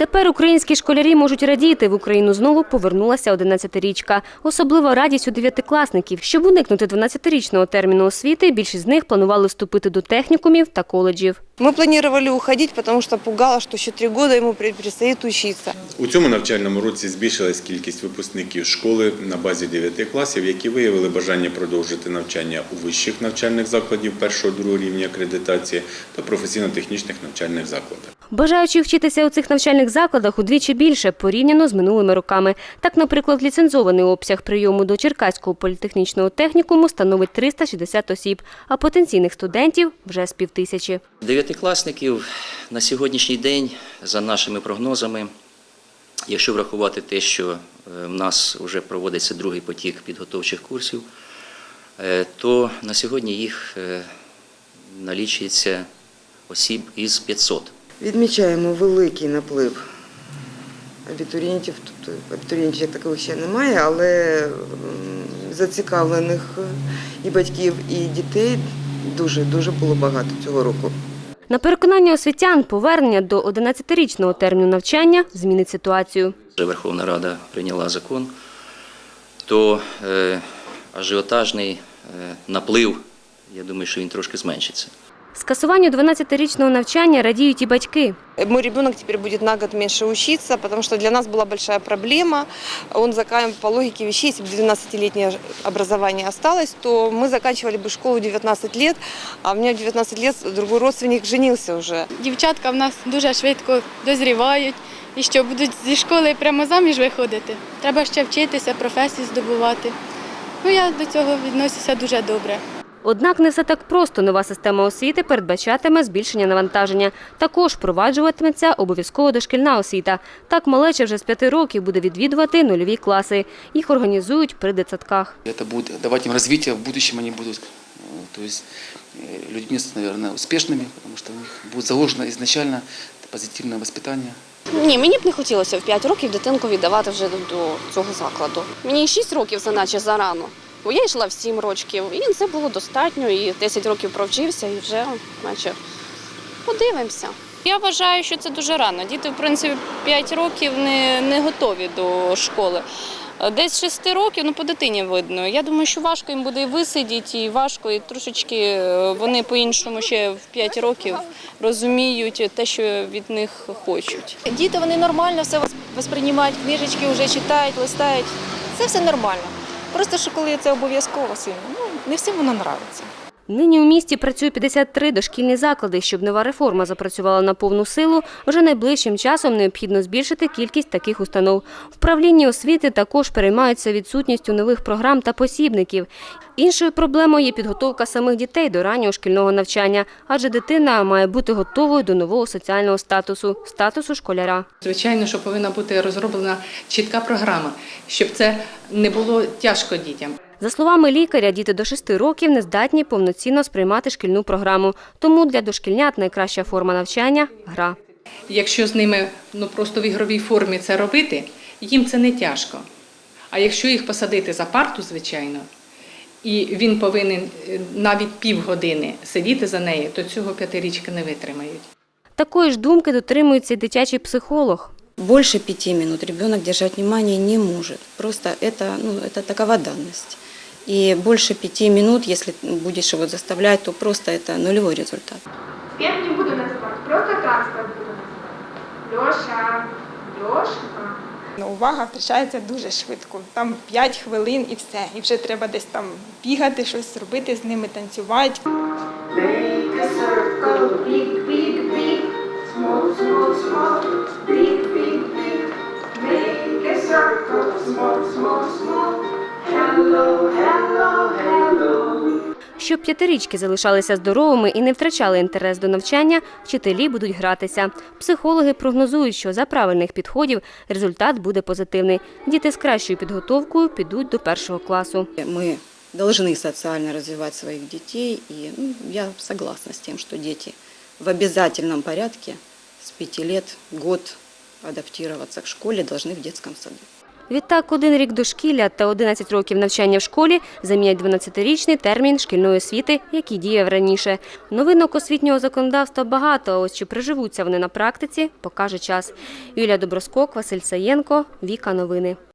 Тепер українські школярі можуть радіти. В Україну знову повернулася 11-річка. Особлива радість у дев'ятикласників. Щоб уникнути 12-річного терміну освіти, більшість з них планували вступити до технікумів та коледжів. Мы планировали уходить, потому что пугало, что еще три года ему пред- предстоит учиться. У цьому навчальному році збільшилась кількість випускників школи на базі 9 класів, які виявили бажання продовжити навчання у вищих навчальних закладів першого-другого рівня акредитації та професійно-технічних навчальних закладах. Бажаючих вчитися у цих навчальних закладах удвічі більше порівняно з минулими роками. Так, наприклад, ліцензований обсяг прийому до Черкаського політехнічного технікуму становить 360 осіб, а потенційних студентів вже з півтисячі. Дев'ятикласників на сьогоднішній день, за нашими прогнозами, якщо врахувати те, що е, в нас вже проводиться другий потік підготовчих курсів, е, то на сьогодні їх е, налічується осіб із 500. Відмічаємо великий наплив абітурієнтів. Тобто абітурієнтів як такових ще немає, але зацікавлених і батьків, і дітей дуже дуже було багато цього року. На переконання освітян, повернення до 11-річного терміну навчання змінить ситуацію. Верховна Рада прийняла закон, то е, ажіотажний е, наплив, я думаю, що він трошки зменшиться. Скасуванню 12-річного навчання радіють і батьки. Мой ребенок теперь будет на год меньше учиться, потому что для нас была большая проблема. Он заканчивал по логике вещей, если бы 12-летнее образование осталось, то мы заканчивали бы школу в 19 лет, а у меня в 19 лет другой родственник женился уже. Дівчатка в нас дуже швидко дозрівають і що будуть зі школи прямо заміж виходити. Треба ще вчитися, професію здобувати. Ну, я до цього відносюся дуже добре. Однак не все так просто. Нова система освіти передбачатиме збільшення навантаження. Також впроваджуватиметься обов'язково дошкільна освіта. Так малеча вже з п'яти років буде відвідувати нульові класи. Їх організують при дитсадках. Это будет давать им развитие, в будущем они будут э, то есть, э, людьми, наверное, успешными, потому что у них будет заложено изначально это позитивное воспитание. Ні, мені б не хотілося в 5 років дитинку віддавати вже до, до цього закладу. Мені і 6 років це наче зарано. Бо я йшла в 7 років, і це було достатньо, і 10 років провчився, і вже, наче, подивимося. Я вважаю, що це дуже рано. Діти, в принципі, 5 років не, не готові до школи. Десь 6 років, ну по дитині видно. Я думаю, що важко їм буде і висидіти, і важко, і трошечки е, вони по-іншому ще в 5 років розуміють те, що від них хочуть. Діти вони нормально все восприймають, книжечки вже читають, листають. Це все нормально. Просто що коли це обов'язково сильно, ну не всім воно нравиться. Нині у місті працює 53 дошкільні заклади. Щоб нова реформа запрацювала на повну силу, вже найближчим часом необхідно збільшити кількість таких установ. В освіти також переймаються відсутністю нових програм та посібників. Іншою проблемою є підготовка самих дітей до раннього шкільного навчання, адже дитина має бути готовою до нового соціального статусу статусу школяра. Звичайно, що повинна бути розроблена чітка програма, щоб це не було тяжко дітям. За словами лікаря, діти до 6 років не здатні повноцінно сприймати шкільну програму. Тому для дошкільнят найкраща форма навчання гра. Якщо з ними ну просто в ігровій формі це робити, їм це не тяжко. А якщо їх посадити за парту, звичайно, і він повинен е, навіть півгодини сидіти за нею, то цього п'ятирічки не витримають. Такої ж думки дотримується дитячий психолог. Больше пяти минут ребенок держать внимание не может. Просто это, ну, это такова данность. И больше пяти минут, если будешь его заставлять, то просто это нулевой результат. Я не буду називати, просто транспорт буду називати. Льоша, Льошка. Ну, увага втрачається дуже швидко. Там 5 хвилин і все. І вже треба десь там бігати, щось робити з ними, танцювати. Make a circle, big, big, big. Small, small, small, big, big, big. Make a circle, small, small, small. Hello, hello, hello. Щоб п'ятирічки залишалися здоровими і не втрачали інтерес до навчання, вчителі будуть гратися. Психологи прогнозують, що за правильних підходів результат буде позитивний. Діти з кращою підготовкою підуть до першого класу. Мы должны социально развивать своих детей, и ну, я согласна с тем, что дети в обязательном порядке с пяти лет, год адаптироваться к школе должны в детском саду. Відтак, один рік дошкілля та 11 років навчання в школі замінять 12-річний термін шкільної освіти, який діяв раніше. Новинок освітнього законодавства багато, а ось чи приживуться вони на практиці, покаже час. Юлія Доброскок, Василь Саєнко, Віка Новини.